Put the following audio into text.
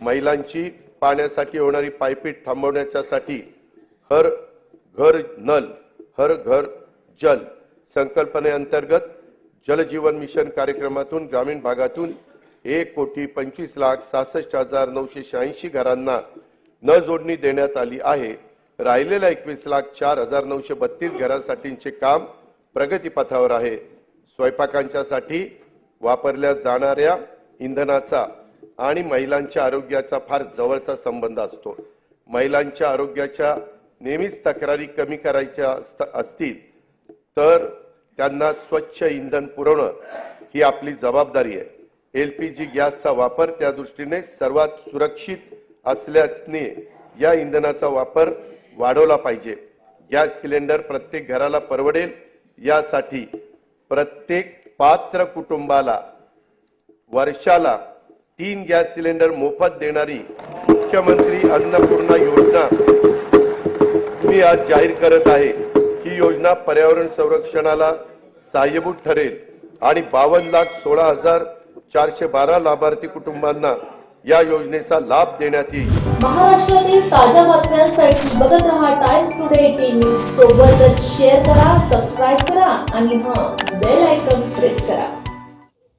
महिलांची पाण्यासाठी होणारी पायपीट थांबवण्याच्यासाठी हर घर नल हर घर जल संकल्पनेअंतर्गत जलजीवन मिशन कार्यक्रमातून ग्रामीण भागातून एक कोटी पंचवीस लाख सहासष्ट हजार नऊशे शहाऐंशी घरांना न जोडणी देण्यात आली आहे. राहिलेल्या एकवीस लाख चार हजार नऊशे बत्तीस घरांसाठीचे काम प्रगतीपथावर आहे. स्वयंपाकांच्यासाठी वापरल्या जाणाऱ्या इंधनाचा आणि महिलांच्या आरोग्याचा फार जवळचा संबंध असतो. महिलांच्या आरोग्याच्या नेहमीच तक्रारी कमी करायच्या असत- असतील तर त्यांना स्वच्छ इंधन पुरवणं ही आपली जबाबदारी आहे. एल पी जी गॅसचा वापर त्या दृष्टीने सर्वात सुरक्षित असल्याने या इंधनाचा वापर वाढवला पाहिजे. गॅस सिलेंडर प्रत्येक घराला परवडेल यासाठी प्रत्येक पात्र कुटुंबाला वर्षाला तीन गॅस सिलेंडर मोफत देणारी मुख्यमंत्री अन्नपूर्णा योजना मी आज जाहीर करत आहे. ही योजना पर्यावरण संरक्षणाला सहाय्यभूत ठरेल आणि बावन्न लाख सोळा हजार चारशे बारा लाभार्थी कुटुंबांना या योजनेचा लाभ देण्यात येईल. महाराष्ट्रातील ताज्या बातम्यांसाठी बघत रहा टाइम्स टुडे टीव्ही सोबतच शेअर करा सबस्क्राईब करा आणि हा